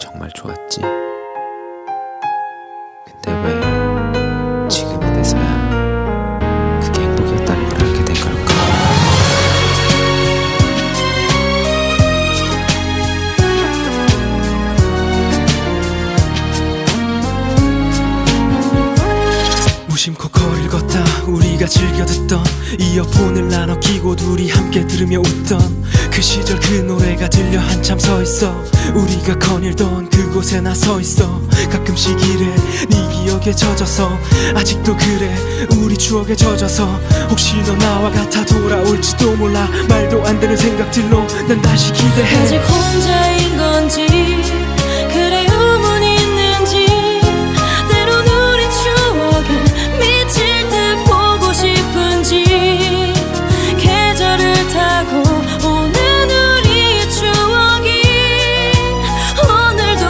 정말 좋았지. 근데 왜 지금이 돼서야 그게 행복이었다는 걸 알게 된 걸까? 무심코 거리를 걷다 우리가 즐겨 듣던 이어폰을 나눠 끼고 둘이 함께 들으며 웃던 그 시절 그 노래가 들려 한참 서 있어. 우리가 거닐던 그곳에 나 서 있어. 가끔씩 이래 네 기억에 젖어서. 아직도 그래 우리 추억에 젖어서. 혹시 너 나와 같아 돌아올지도 몰라. 말도 안 되는 생각들로 난 다시 기대해. 아직 혼자인